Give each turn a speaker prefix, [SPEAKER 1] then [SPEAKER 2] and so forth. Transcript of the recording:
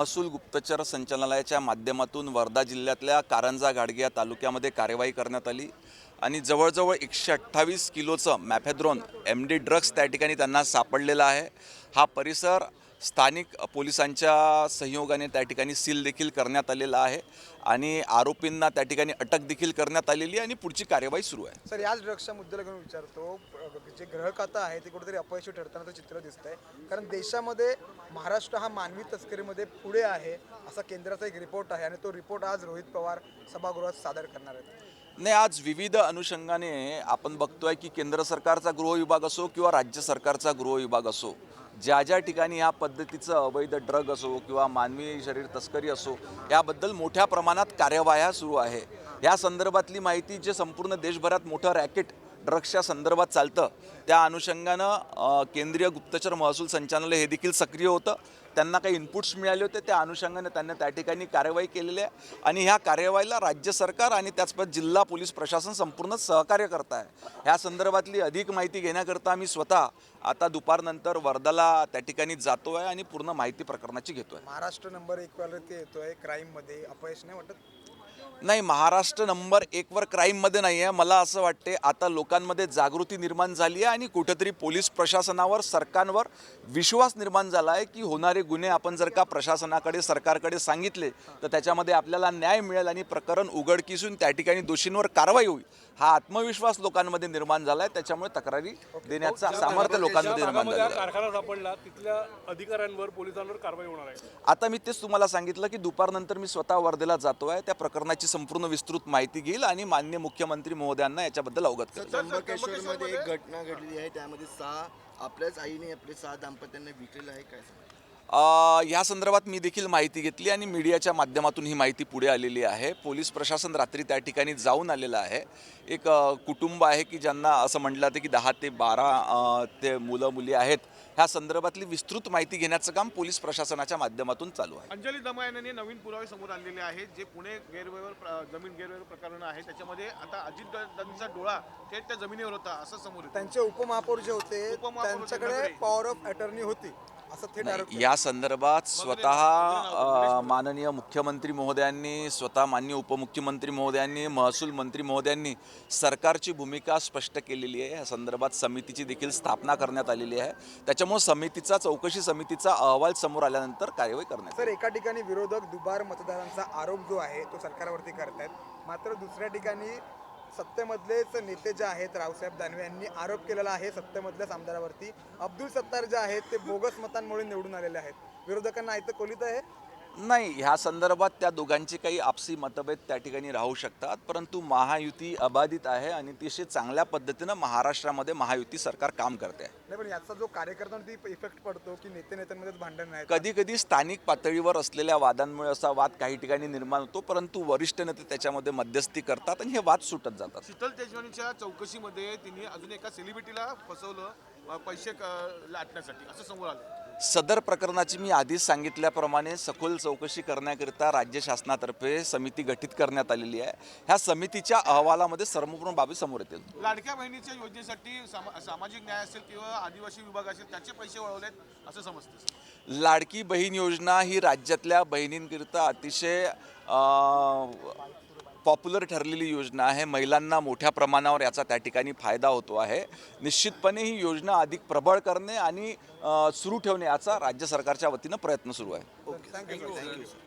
[SPEAKER 1] महसूल गुप्तचर संचालनालयाच्या माध्यमातून वर्धा जिल्ह्यातल्या कारंजा गाडगे या तालुक्यामध्ये कार्यवाही करण्यात आली आणि जवळजवळ एकशे अठ्ठावीस किलोचं मॅफेद्रोन एम डी ड्रग्स त्या ठिकाणी त्यांना सापडलेला आहे. हा परिसर स्थानिक पोलिसांच्या संयोगाने त्या ठिकाणी सील देखील करण्यात आलेला आहे आणि आरोपींना त्या ठिकाणी अटक देखील करण्यात आलेली आहे आणि पुढची कार्यवाही सुरू आहे.
[SPEAKER 2] सर याच ड्रग्सच्या मुद्द्याला घेऊन विचारतो. जे ग्रहकथा आहे ते कुठेतरी अपयशी ठरतानाचं चित्र दिसतंय. कारण देशामध्ये महाराष्ट्र हा मानवी तस्करीमध्ये पुढे आहे असा केंद्राचा एक रिपोर्ट आहे आणि तो रिपोर्ट आज रोहित पवार सभागृहात सादर करणार आहेत.
[SPEAKER 1] नाही आज विविध अनुषंगाने आपण बघतोय की केंद्र सरकारचा गृह विभाग असो किंवा राज्य सरकारचा गृह विभाग असो ज्या ज्या ठिकाणी ह्या पद्धतीचं अवैध ड्रग असो किंवा मानवी शरीर तस्करी असो याबद्दल मोठ्या प्रमाणात कार्यवाह्या सुरू आहे. या संदर्भातली माहिती जे संपूर्ण देशभरात मोठं रॅकेट ड्रग्सच्या संदर्भात चालतं. त्या अनुषंगानं केंद्रीय गुप्तचर महसूल संचालनालय हे देखील सक्रिय होतं. त्यांना काही इनपुट्स मिळाले होते. त्या अनुषंगाने त्यांना त्या ठिकाणी कार्यवाही केलेली आहे. आणि ह्या कार्यवाहीला राज्य सरकार आणि त्याचबरोबर जिल्हा पोलीस प्रशासन संपूर्ण सहकार्य करत आहे ह्या संदर्भातली अधिक माहिती घेण्याकरता आम्ही स्वतः आता दुपारनंतर वर्धाला त्या ठिकाणी जातो आहे आणि पूर्ण माहिती प्रकरणाची घेतो आहे
[SPEAKER 2] महाराष्ट्र नंबर एक येतो आहे क्राईममध्ये अपयश नाही वाटत?
[SPEAKER 1] नाही महाराष्ट्र नंबर एकवर क्राईममध्ये नाही आहे मला असं वाटते आता लोकांमध्ये जागृती निर्माण झाली आहे आणि कुठेतरी पोलीस प्रशासनावर सरकारवर विश्वास निर्माण झाला आहे की होणारे गुन्हे आपण जर का प्रशासनाकडे सरकारकडे सांगितले तर त्याच्यामध्ये आपल्याला न्याय मिळेल आणि प्रकरण उघडकीसून त्या ठिकाणी दोषींवर कारवाई होईल. हा आत्मविश्वास लोकांमध्ये निर्माण झाला आहे त्याच्यामुळे तक्रारी देण्याचा सामर्थ्य लोकांमध्ये निर्माण आहे.
[SPEAKER 3] कारखाना सापडला तिथल्या अधिकाऱ्यांवर पोलिसांवर कारवाई होणार आहे.
[SPEAKER 1] आता मी तेच तुम्हाला सांगितलं की दुपारनंतर मी स्वतः वर्धेला जातो आहे त्या प्रकरणाची संपूर्ण विस्तृत माहिती घेईल आणि मान्य मुख्यमंत्री महोदयांना याच्याबद्दल अवगत करेल.
[SPEAKER 4] त्र्यंबकेश्वरमध्ये एक घटना घडली आहे त्यामध्ये सहा आपल्याच आईने आपले सहा दाम्पत्यांना विकलेलं आहे काय
[SPEAKER 1] ह्या संदर्भात मी देखील माहिती घेतली आणि मीडियाच्या माध्यमातून ही माहिती पुढे आलेली आहे. पोलीस प्रशासन रात्री त्या ठिकाणी जाऊन आलेलं आहे. एक कुटुंब आहे की ज्यांना असं म्हटलं जातं की दहा ते बारा ते मुलं मुली आहेत ह्या संदर्भातली विस्तृत माहिती घेण्याचं काम पोलीस प्रशासनाच्या माध्यमातून चालू आहे.
[SPEAKER 5] अंजली दमायन यांनी नवीन पुरावे समोर आणलेले आहेत जे पुणे गैरव्यवहार जमीन गैरव्यवहार प्रकरण आहे. त्याच्यामध्ये आता अजित दादांचा डोळा थेट त्या जमिनीवर होता असं समोर
[SPEAKER 2] त्यांचे उपमहापौर जे होते त्यांच्याकडे. पॉवर ऑफ अटर्नी होती.
[SPEAKER 1] या संदर्भात स्वतः माननीय मुख्यमंत्री महोदयांनी स्वतः माननीय उपमुख्यमंत्री महोदयांनी महसूल मंत्री महोदयांनी सरकारची भूमिका स्पष्ट केलेली आहे. या संदर्भात समितीची देखील स्थापना करण्यात आलेली आहे. त्याच्यामुळे समितीचा चौकशी समितीचा अहवाल समोर आल्यानंतर कार्यवाही करण्यात
[SPEAKER 2] सर एका ठिकाणी विरोधक दुबार मतदारांचा आरोप जो आहे तो सरकारवरती करतायत. मात्र दुसऱ्या ठिकाणी सत्तेमधलेच नेते जे आहेत रावसाहेब दानवे यांनी आरोप केलेला आहे सत्तेमधल्याच आमदारावरती. अब्दुल सत्तार जे आहेत ते बोगस मतांमुळे निवडून आलेले आहेत. विरोधकांना आयतं कोलित आहे.
[SPEAKER 1] नाही ह्या संदर्भात त्या दोघांचे काही आपसी मतभेद त्या ठिकाणी राहू शकतात परंतु महायुती अबाधित आहे आणि अतिशय चांगल्या पद्धतीनं महाराष्ट्रामध्ये महायुती सरकार काम करते. आहे
[SPEAKER 2] नाही पण याचा जो कार्यकर्त्यांवरती इफेक्ट पडतो की नेते नेत्यांमध्येच भांडण नाही.
[SPEAKER 1] कधी कधी स्थानिक पातळीवर असलेल्या वादांमुळे असा वाद काही ठिकाणी निर्माण होतो परंतु वरिष्ठ नेते त्याच्यामध्ये मध्यस्थी करतात आणि हे वाद सुटत जातात.
[SPEAKER 5] शीतल तेजवानीच्या चौकशीमध्ये तिने अजून एका सेलिब्रिटीला फसवलं पैसे लाटण्यासाठी. असं समोर आलं.
[SPEAKER 1] सदर प्रकरणाची मी आधीच सांगितल्याप्रमाणे सखोल चौकशी करण्याकरिता राज्य शासनातर्फे समिती गठीत करण्यात आलेली आहे. ह्या समितीच्या अहवालामध्ये सर्वपूर्ण बाबी समोर येतील.
[SPEAKER 5] लाडक्या बहिणीच्या योजनेसाठी सामा- सामाजिक न्याय असेल किंवा आदिवासी विभाग असेल त्याचे पैसे वळवलेत असं समजतं.
[SPEAKER 1] लाडकी बहीण योजना ही राज्यातल्या बहिणींकरिता अतिशय पॉप्युलर ठरलेली योजना आहे. महिलांना मोठ्या प्रमाणावर याचा त्या ठिकाणी फायदा होतो आहे. निश्चितपणे ही योजना अधिक प्रबळ करणे आणि सुरू ठेवणे याचा राज्य सरकारच्या वतीनं प्रयत्न सुरू आहे.
[SPEAKER 2] थँक्यू